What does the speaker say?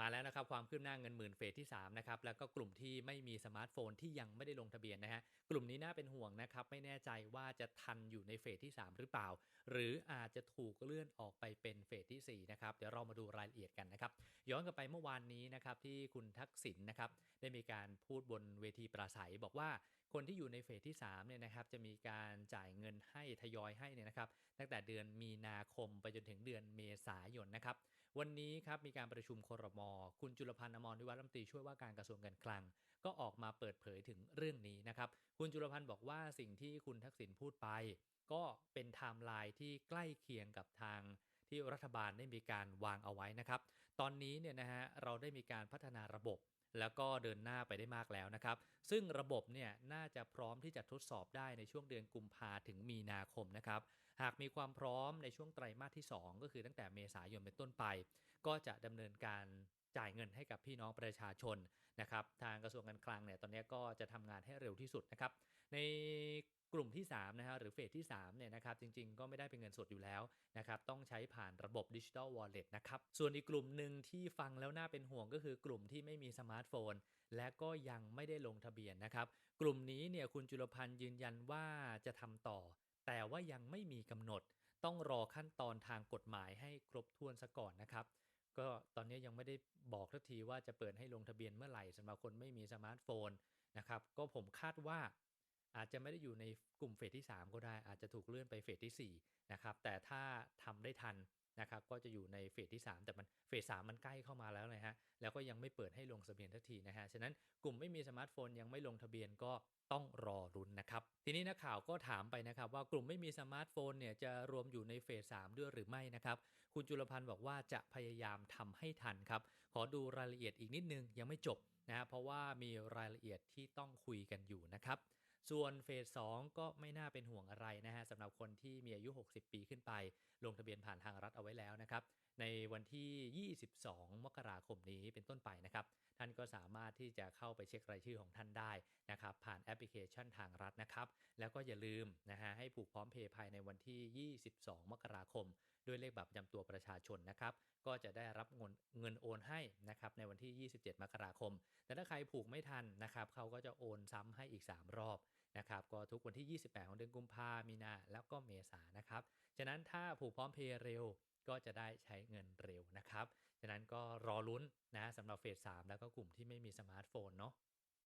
มาแล้วนะครับความคืบหน้าเงินหมื่นเฟสที่3นะครับแล้วก็กลุ่มที่ไม่มีสมาร์ทโฟนที่ยังไม่ได้ลงทะเบียนนะฮะกลุ่มนี้น่าเป็นห่วงนะครับไม่แน่ใจว่าจะทันอยู่ในเฟสที่ 3 หรือเปล่า หรืออาจจะถูกเลื่อนออกไปเป็นเฟสที่4นะครับเดี๋ยวเรามาดูรายละเอียดกันนะครับย้อนกลับไปเมื่อวานนี้นะครับที่คุณทักษิณนะครับได้มีการพูดบนเวทีปราศัยบอกว่าคนที่อยู่ในเฟสที่3เนี่ยนะครับจะมีการจ่ายเงินให้ทยอยให้เนี่ยนะครับตั้งแต่เดือนมีนาคมไปจนถึงเดือนเมษายนนะครับวันนี้ครับมีการประชุมครมคุณจุลพันธ์อมรวิวัฒน์รัฐมนตรีช่วยว่าการกระทรวงการคลัง ก็ออกมาเปิดเผยถึงเรื่องนี้นะครับ คุณจุลพันธ์บอกว่าสิ่งที่คุณทักษิณพูดไป ก็เป็นไทม์ไลน์ที่ใกล้เคียงกับทางที่รัฐบาลได้มีการวางเอาไว้นะครับ ตอนนี้เนี่ยนะฮะเราได้มีการพัฒนาระบบ แล้วก็เดินหน้าไปได้มากแล้วนะครับ ซึ่งระบบเนี่ยน่าจะพร้อมที่จะทดสอบได้ในช่วงเดือนกุมภาถึงมีนาคมนะครับ หากมีความพร้อมในช่วงไตรมาสที่ 2 ก็คือตั้งแต่เมษายนเป็นต้นไป ก็จะดำเนินการจ่ายเงินให้กับพี่น้องประชาชนนะครับ ทางกระทรวงการคลังเนี่ยตอนนี้ก็จะทำงานให้เร็วที่สุดนะครับ ในกลุ่มที่3นะฮะหรือเฟสที่3เนี่ยนะครับจริงๆ ก็ไม่ได้เป็นเงินสดอยู่แล้วนะครับต้องใช้ผ่านระบบดิจิ t a ลวอลเล็ตนะครับ ส่วนอีกกลุ่มหนึ่งที่ฟังแล้วน่าเป็นห่วงก็คือกลุ่มที่ไม่มีสมาร์ทโฟน และก็ยังไม่ได้ลงทะเบียนนะครับ กลุ่มนี้เนี่ยคุณจุลพันธ์ยืนยันว่าจะทำต่อ แต่ว่ายังไม่มีกำหนด ต้องรอขั้นตอนทางกฎหมายให้ครบถ้วนซะก่อนนะครับ ก็ตอนนี้ยังไม่ได้บอกทักทีว่าจะเปิดให้ลงทะเบียนเมื่อไหร่สำหรับคนไม่มีสมาร์ทโฟนนะครับ ก็ผมคาดว่า อาจจะไม่ได้อยู่ในกลุ่มเฟสที่ 3 ก็ได้ อาจจะถูกเลื่อนไปเฟสที่4นะครับแต่ถ้าทำได้ทันนะครับก็จะอยู่ในเฟสที่ 3 แต่มันเฟสสมันใกล้เข้ามาแล้วนะฮะแล้วก็ยังไม่เปิดให้ลงทะเบียนทักทีนะฮะฉะนั้นกลุ่มไม่มีสมาร์ทโฟนยังไม่ลงทะเบียนก็ต้องรอรุนนะครับ ทีนี้นักข่าวก็ถามไปนะครับ ว่ากลุ่มไม่มีสมาร์ทโฟนเนี่ยจะรวมอยู่ในเฟส3ด้วยหรือไม่นะครับ คุณจุลพันธ์บอกว่าจะพยายามทำให้ทันครับ ขอดูรายละเอียดอีกนิดนึงยังไม่จบนะเพราะว่ามีรายละเอียดที่ต้องคุยกันอยู่นะครับ ส่วนเฟส2ก็ไม่น่าเป็นห่วงอะไรนะฮะสำหรับคนที่มีอายุ 60 ปีขึ้นไป ลงทะเบียนผ่านทางรัฐเอาไว้แล้วนะครับ ในวันที่ 22 มกราคมนี้เป็นต้นไปนะครับ ท่านก็สามารถที่จะเข้าไปเช็ครายชื่อของท่านได้นะครับ ผ่านแอปพลิเคชันทางรัฐนะครับ แล้วก็อย่าลืมนะฮะให้ผูกพร้อมเพย์ภายในวันที่ 22 มกราคม ด้วยเลขบัตรประจำตัวประชาชนนะครับ ก็จะได้รับเงินเงินโอนให้นะครับในวันที่ 27 มกราคม แต่ถ้าใครผูกไม่ทันนะครับเขาก็จะโอนซ้ำให้อีก 3 รอบนะครับก็ทุกวันที่ 28 ของเดือนกุมภามีนาแล้วก็เมษานะครับ ฉะนั้นถ้าผูกพร้อมเพย์เร็ว ก็จะได้ใช้เงินเร็วนะครับ ฉะนั้นก็รอลุ้นนะสำหรับเฟส3แล้วก็กลุ่มที่ไม่มีสมาร์ทโฟนเนาะ